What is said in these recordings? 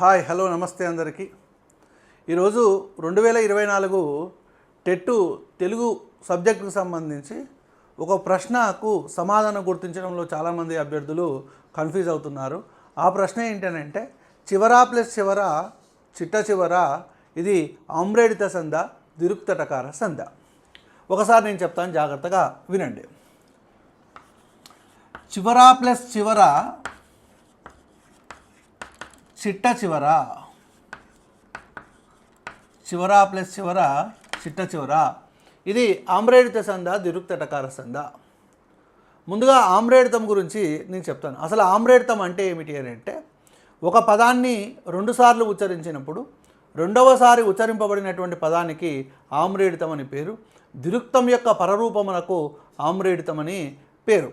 Hi hello నమస్తే అందరికీ. ఈరోజు రెండు వేల ఇరవై నాలుగు టెట్టు తెలుగు సబ్జెక్టుకు సంబంధించి ఒక ప్రశ్నకు సమాధానం గుర్తించడంలో చాలామంది అభ్యర్థులు కన్ఫ్యూజ్ అవుతున్నారు. ఆ ప్రశ్న ఏంటంటే చివరా ప్లస్ చివర చిట్ట చివర ఇది ఆమ్రేడిత సంధ దిరుక్తటకార సంధ. ఒకసారి నేను చెప్తాను జాగ్రత్తగా వినండి. చివరా ప్లస్ చివర చిట్ట చివర. చివర ప్లస్ చివర చిట్ట చివర. ఇది ఆమ్రేడిత సంద దిరుక్తటకార సంద. ముందుగా ఆమ్రేడితం గురించి నేను చెప్తాను. అసలు ఆమ్రేడితం అంటే ఏమిటి అని అంటే ఒక పదాన్ని రెండుసార్లు ఉచ్చరించినప్పుడు రెండవసారి ఉచ్చరింపబడినటువంటి పదానికి ఆమ్రేడితం అని పేరు. దిరుక్తం యొక్క పరరూపమునకు ఆమ్రేడితం అని పేరు.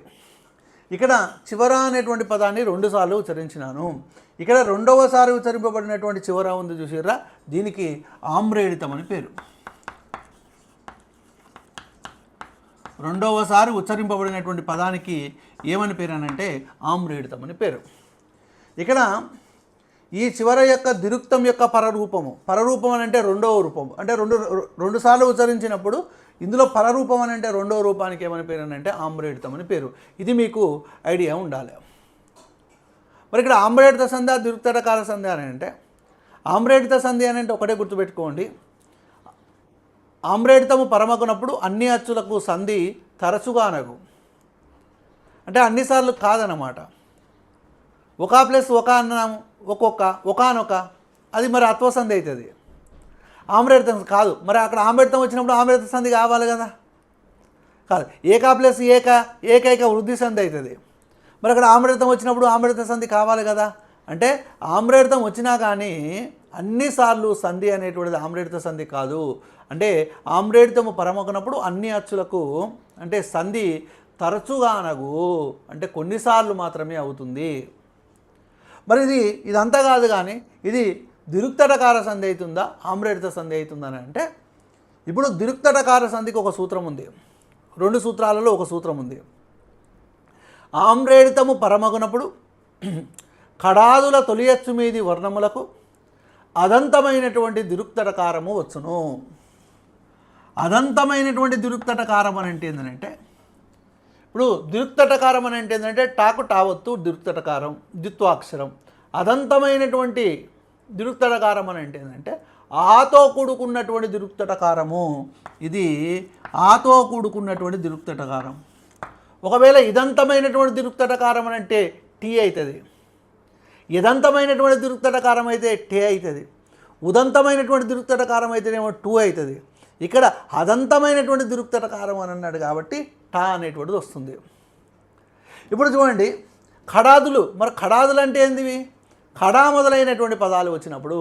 ఇక్కడ చివర అనేటువంటి పదాన్ని రెండుసార్లు ఉచ్చరించినాను. ఇక్కడ రెండవసారి ఉచ్చరింపబడినటువంటి చివర ఉంది చూసారా దీనికి ఆమ్రేడితం అని పేరు. రెండవసారి ఉచ్చరింపబడినటువంటి పదానికి ఏమని పేరు అనంటే ఆమ్రేడితం అని పేరు. ఇక్కడ ఈ చివర యొక్క దిరుక్తం యొక్క పరరూపము. పరరూపం అని అంటే రెండవ రూపం అంటే రెండు రెండు సార్లు ఉచ్చరించినప్పుడు ఇందులో పరరూపం అని అంటే రెండవ రూపానికి ఏమని పేరు అని అంటే ఆమ్రేడితం అని పేరు. ఇది మీకు ఐడియా ఉండాలి. మరి ఇక్కడ ఆమ్రేడిత సంధి దిరుక్తటకాల సంధి అని అంటే ఆమ్రేడిత సంధి అని అంటే ఒకటే గుర్తుపెట్టుకోండి. ఆమ్రేడితము పరమకునప్పుడు అన్ని అచ్చులకు సంధి తరచుగా అనగు. అంటే అన్నిసార్లు కాదనమాట ఒక ప్లస్ ఒక అన్నాము ఒక్కొక్క ఒకనొక. అది మరి అత్వ సంధి అవుతుంది. ఆమ్రేడితం కాదు. మరి అక్కడ ఆమ్రేడితం వచ్చినప్పుడు ఆమ్రేడిత సంధి కావాలి కదా? కాదు. ఏకా ప్లస్ ఏక ఏకైక వృద్ధి సంధి అవుతుంది. మరి అక్కడ ఆమ్రేడితం వచ్చినప్పుడు ఆమ్రేడిత సంధి కావాలి కదా? అంటే ఆమ్రేడితం వచ్చినా కానీ అన్నిసార్లు సంధి అనేటువంటిది ఆమ్రేడిత సంధి కాదు. అంటే ఆమ్రేడితము పరమొకనప్పుడు అన్ని అచ్చులకు అంటే సంధి తరచుగా అనగు అంటే కొన్నిసార్లు మాత్రమే అవుతుంది. మరి ఇది ఇదంతా కాదు కానీ ఇది దిరుక్తటకార సంధి అవుతుందా? ఆమ్రేడిత సంధి అవుతుందా అని అంటే ఇప్పుడు దిరుక్తటకార సంధికి ఒక సూత్రం ఉంది. రెండు సూత్రాలలో ఒక సూత్రం ఉంది. ఆమ్రేడితము పరమగునప్పుడు కడాదుల తొలియచ్చు మీది వర్ణములకు అదంతమైనటువంటి దిరుక్తటకారము వచ్చును. అదంతమైనటువంటి దిరుక్తటకారం అని అంటే ఏంటంటే ఇప్పుడు దురుక్తటకారం అని అంటే ఏంటంటే టాకు టావత్తు దురుక్తటకారం ద్విత్వాక్షరం. అదంతమైనటువంటి దిరుక్తటకారం అని అంటే ఏంటంటే ఆతో కూడుకున్నటువంటి దిరుక్తటకారము ఇది ఆతో కూడుకున్నటువంటి దిరుక్తటకారం ఒకవేళ ఇదంతమైనటువంటి దిరుక్తటకారం అని అంటే టీ అవుతుంది ఇదంతమైనటువంటి దిరుక్తటకారం అయితే టే అవుతుంది ఉదంతమైనటువంటి దిరుక్తటకారం అయితేనేమో టూ అవుతుంది ఇక్కడ అదంతమైనటువంటి దిరుక్తటకారం అని అన్నాడు కాబట్టి టా అనేటువంటిది వస్తుంది. ఇప్పుడు చూడండి ఖడాదులు మరి ఖడాదులు అంటే ఏంటివి ఖడా మొదలైనటువంటి పదాలు వచ్చినప్పుడు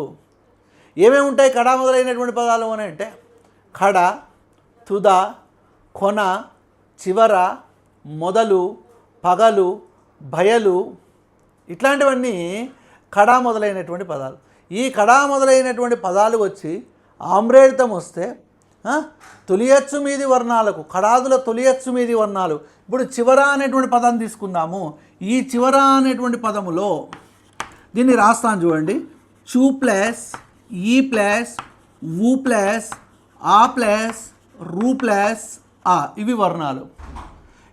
ఏమేమి ఉంటాయి ఖడా మొదలైనటువంటి పదాలు అని అంటే ఖడ తుద కొన చివర మొదలు పగలు బయలు ఇట్లాంటివన్నీ కడా మొదలైనటువంటి పదాలు. ఈ కడా మొదలైనటువంటి పదాలు వచ్చి ఆమ్రేడితం వస్తే తొలియచ్చు మీది వర్ణాలకు కడాదుల తొలియచ్చు మీది వర్ణాలు. ఇప్పుడు చివర అనేటువంటి పదం తీసుకుందాము. ఈ చివర అనేటువంటి పదములో దీన్ని రాస్తాను చూడండి. చూ ప్లస్ ఈ ప్లస్ ఊ ప్లస్ ఆ ప్లస్ రూ ప్లస్ ఆ. ఇవి వర్ణాలు.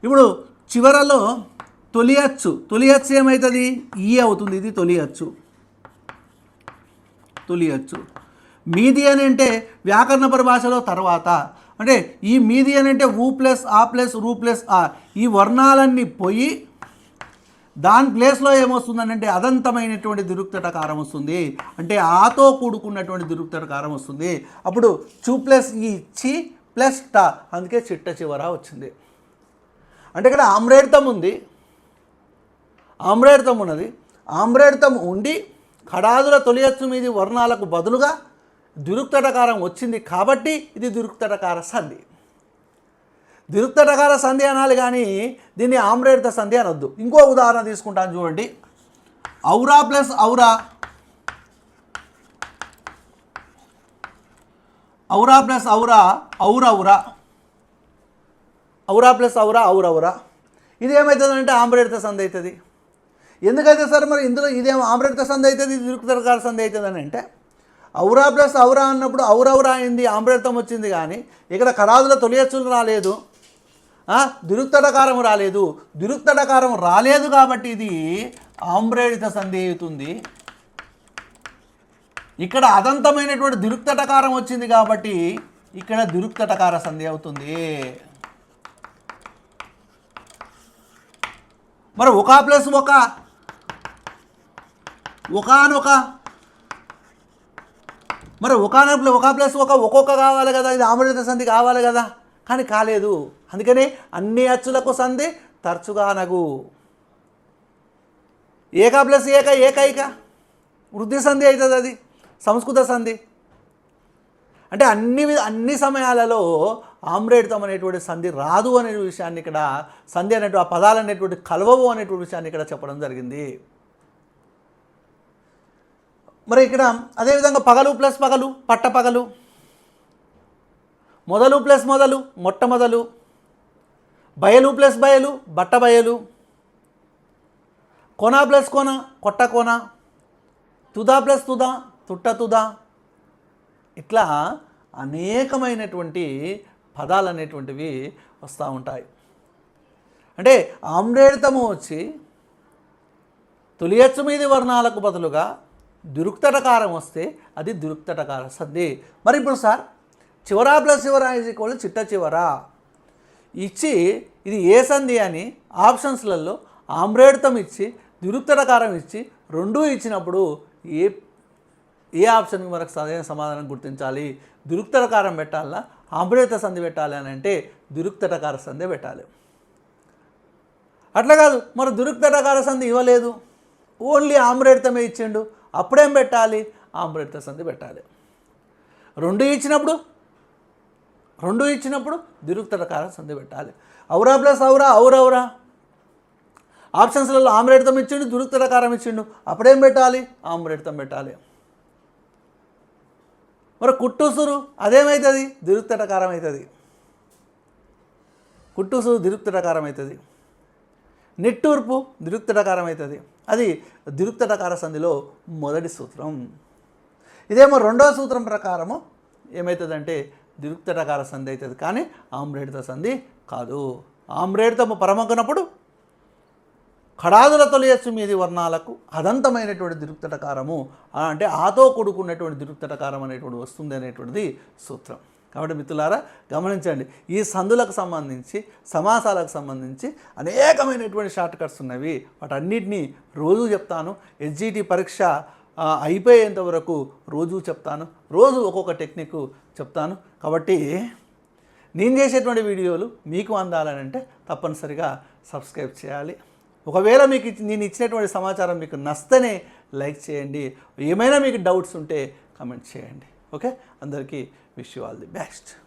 ఇప్పుడు చివరలో తొలియచ్చు. తొలియచ్చు ఏమవుతుంది ఈ అవుతుంది. ఇది తొలియచ్చు. తొలియచ్చు. మీది అని అంటే వ్యాకరణ పరిభాషలో తర్వాత. అంటే ఈ మీది అని అంటే ఊ ప్లస్ ఆ ప్లస్ రూ ప్లస్ ఆ. ఈ వర్ణాలన్నీ పోయి దాని ప్లేస్లో ఏమొస్తుందని అంటే అదంతమైనటువంటి దిరుక్తటకారం వస్తుంది. అంటే ఆతో కూడుకున్నటువంటి దిరుక్తటకారం వస్తుంది. అప్పుడు చూ ప్లస్ ఈ చి ప్లస్ ట. అందుకే చిట్ట చివర వచ్చింది. అంటే ఇక్కడ ఆమ్రేడితం ఉంది. ఆమ్రేడితం ఉన్నది. ఆమ్రేడితం ఉండి కడాదుల తొలియచ్చు మీది వర్ణాలకు బదులుగా దురుక్తటకారం వచ్చింది కాబట్టి ఇది దురుక్తటకార సంధి. దురుక్తటకార సంధి అనాలి కానీ దీన్ని ఆమ్రేడిత సంధి అనొద్దు. ఇంకో ఉదాహరణ తీసుకుంటాను చూడండి. ఔరా ప్లస్ ఔరా. ఔరా ప్లస్ ఔరా ఔరౌరా ఔరా. ప్లస్ ఔరా ఔరౌరా ఇది ఏమవుతుందంటే ఆమ్రేడిత సంధి అవుతుంది. ఎందుకైతే సార్ మరి ఇందులో ఇదేం ఆమ్రేత సంధి అవుతుంది దురుక్తటకార సంధి అవుతుంది అని అంటే ఔరా ప్లస్ ఔరా అన్నప్పుడు ఔరౌరా అయింది ఆమ్రేతం వచ్చింది కానీ ఇక్కడ కరాదుల తొలియచ్చులు రాలేదు. ఆ, రాలేదు. దిరుక్తటకారం రాలేదు కాబట్టి ఇది ఆమ్రేడిత సంధి అవుతుంది ఇక్కడ అదంతమైనటువంటి దిరుక్తటకారం వచ్చింది కాబట్టి ఇక్కడ దిరుక్తటకార సంధి అవుతుంది. మరి ఒక ప్లస్ ఒక ఒకనొక మరి ఒకనొక ఒక ప్లస్ ఒక ఒక్కొక్క కావాలి కదా ఇది ఆమృత సంధి కావాలి కదా. కానీ కాలేదు. అందుకని అన్ని అచ్చులకు సంధి తరచుగా నగు ఏక ప్లస్ ఏక ఏకైక. వృద్ధి సంధి అవుతుంది అది. సంస్కృత సంధి. అంటే అన్ని అన్ని సమయాలలో ఆమ్రేడితం అనేటువంటి సంధి రాదు అనే విషయాన్ని ఇక్కడ సంధి అనేటువంటి ఆ పదాలు అనేటువంటి కలవవు అనేటువంటి విషయాన్ని ఇక్కడ చెప్పడం జరిగింది. మరి ఇక్కడ అదేవిధంగా పగలు ప్లస్ పగలు పట్ట పగలు. మొదలు ప్లస్ మొదలు మొట్టమొదలు బయలు ప్లస్ బయలు బట్ట బయలు. కొన ప్లస్ కొన కొట్ట కొన. తుదా ప్లస్ తుదా తుట్ట తుదా. ఇట్లా అనేకమైనటువంటి పదాలు అనేటువంటివి వస్తూ ఉంటాయి. అంటే ఆమ్రేడితము వచ్చి తొలియచ్చు మీది వర్ణాలకు బదులుగా దురుక్తటకారం వస్తే అది దురుక్తటకార. సంధి మరి ఇప్పుడు సార్ చివరా ప్లస్ చివరా ఈజ్ ఈక్వల్ చిట్ట చివరా. ఇచ్చి ఇది ఏ సంధి అని ఆప్షన్స్లలో ఆమ్రేడితం ఇచ్చి దురుక్తటకారం ఇచ్చి రెండూ ఇచ్చినప్పుడు ఏ ఏ ఆప్షన్కి మనకు సరైన సమాధానం గుర్తించాలి? దురుక్తటకారం పెట్టాలా? ఆమ్రేత సంధి పెట్టాలి అని అంటే దురుక్తటకార సంధి పెట్టాలి. అట్లా కాదు మరి దురుక్తటకార సంధి ఇవ్వలేదు. ఓన్లీ ఆమ్రేడితమే ఇచ్చిండు. అప్పుడేం పెట్టాలి? ఆమ్రేడిత సంధి పెట్టాలి. రెండు ఇచ్చినప్పుడు? రెండు ఇచ్చినప్పుడు దిరుక్తటకార సంధి పెట్టాలి. ఔరా ప్లస్ ఔరా ఔరౌరా ఆప్షన్స్లలో ఆమ్రేడితం ఇచ్చిండు దురుక్తటకారం ఇచ్చిండు అప్పుడేం పెట్టాలి? ఆమ్రేడితం పెట్టాలి. మరి కుట్టుసురు అదేమవుతుంది దిరుక్తటకారం అవుతుంది కుట్టుసురు దిరుక్తటకారం అవుతుంది నిట్టూర్పు దిరుక్తటకారం అవుతుంది అది దిరుక్తటకార సంధిలో మొదటి సూత్రం. ఇదేమో రెండవ సూత్రం ప్రకారము ఏమవుతుందంటే దిరుక్తటకార సంధి అవుతుంది. కానీ ఆమ్రేడిత సంధి కాదు. ఆమ్రేడితము పరమకునప్పుడు ఖడాదుల తొలియచ్చు మీది వర్ణాలకు అదంతమైనటువంటి దిరుక్తటకారము అంటే ఆతో కూడుకున్నటువంటి దిరుక్తటకారం అనేటువంటి వస్తుంది అనేటువంటిది సూత్రం. కాబట్టి మిత్రులారా గమనించండి ఈ సందులకు సంబంధించి సమాసాలకు సంబంధించి అనేకమైనటువంటి షార్ట్ కట్స్ ఉన్నవి. వాటన్నిటినీ రోజు చెప్తాను. ఎస్జిటి పరీక్ష అయిపోయేంత వరకు రోజు చెప్తాను. రోజు ఒక్కొక్క టెక్నిక్ చెప్తాను. కాబట్టి నేను చేసేటువంటి వీడియోలు మీకు అందాలని అంటే తప్పనిసరిగా సబ్స్క్రైబ్ చేయాలి. ఒకవేళ మీకు నేను ఇచ్చినటువంటి సమాచారం మీకు నస్తేనే లైక్ చేయండి. ఏమైనా మీకు డౌట్స్ ఉంటే కమెంట్ చేయండి. ఓకే? అందరికీ wish you all the best.